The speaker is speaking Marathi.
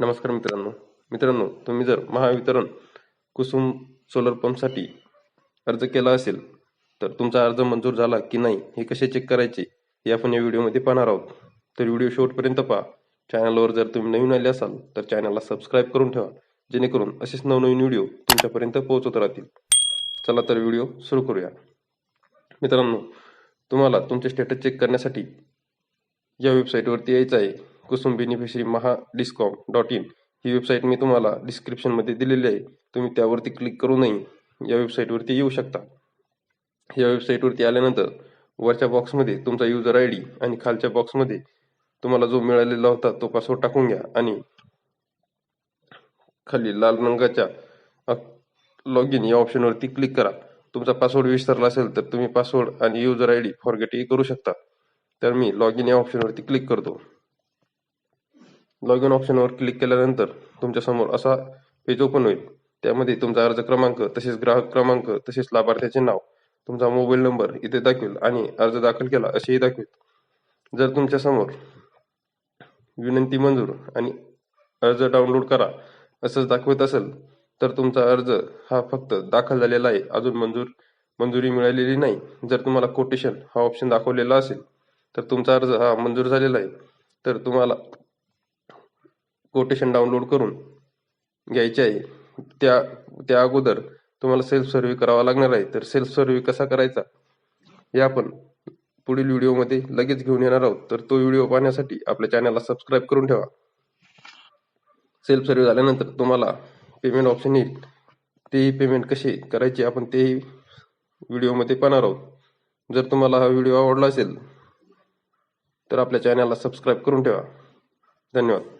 नमस्कार मित्रांनो. मित्रांनो तुम्ही जर महावितरण कुसुम सोलर पंपसाठी अर्ज केला असेल तर तुमचा अर्ज मंजूर झाला की नाही हे कसे चेक करायचे हे आपण या व्हिडिओमध्ये पाहणार आहोत. तर व्हिडिओ शेवटपर्यंत पहा. चॅनलवर जर तुम्ही नवीन आले असाल तर चॅनलला सबस्क्राईब करून ठेवा. जेणेकरून असेच नवनवीन व्हिडिओ तुमच्यापर्यंत पोहोचत राहतील. चला तर व्हिडिओ सुरू करूया. मित्रांनो तुम्हाला तुमचे स्टेटस चेक करण्यासाठी या वेबसाईटवरती यायचं आहे. Kusum beneficiary Maha discom dot in. He website मी तुम्हाला डिस्क्रिप्शनमध्ये दिलेली आहे. तुम्ही त्यावरती क्लिक करूनही या वेबसाईटवरती येऊ शकता. या वेबसाईटवरती आल्यानंतर वरच्या बॉक्समध्ये तुमचा युजर आय डी आणि खालच्या बॉक्समध्ये तुम्हाला जो मिळालेला होता तो पासवर्ड टाकून घ्या आणि खाली लाल रंगाच्या लॉग इन या ऑप्शनवरती क्लिक करा. तुमचा पासवर्ड विसरला असेल तर तुम्ही पासवर्ड आणि युजर आय डी फॉरगेटही करू शकता. तर मी लॉग इन या ऑप्शनवरती क्लिक करतो. लॉग इन ऑप्शनवर क्लिक केल्यानंतर तुमच्यासमोर असा पेज ओपन होईल. त्यामध्ये तुमचा अर्ज क्रमांक तसेच ग्राहक क्रमांक तसेच लाभार्थ्याचे नाव तुमचा मोबाईल नंबर इथे दाखवेल आणि अर्ज दाखल केला असेही दाखवेल. जर तुमच्यासमोर विनंती मंजूर आणि अर्ज डाउनलोड करा असंच दाखवत असेल तर तुमचा अर्ज हा फक्त दाखल झालेला आहे. अजून मंजूर मंजुरी मिळालेली नाही. जर तुम्हाला कोटेशन हा ऑप्शन दाखवलेला असेल तर तुमचा अर्ज हा मंजूर झालेला आहे. तर तुम्हाला कोटेशन डाउनलोड करून घ्यायचे आहे. त्या त्या अगोदर तुम्हाला सेल्फ सर्व्हे करावा लागणार आहे. तर सेल्फ सर्व्हे कसा करायचा? हे आपण पुढील व्हिडिओमध्ये लगेच घेऊन येणार आहोत. तर तो व्हिडिओ पाहण्यासाठी आपल्या चॅनलला सबस्क्राईब करून ठेवा. सेल्फ सर्व्हे झाल्यानंतर तुम्हाला पेमेंट ऑप्शन येईल. तेही पेमेंट कसे करायचे आपण तेही व्हिडिओमध्ये पाहणार आहोत. जर तुम्हाला हा व्हिडिओ आवडला असेल तर आपल्या चॅनलला सबस्क्राईब करून ठेवा. धन्यवाद.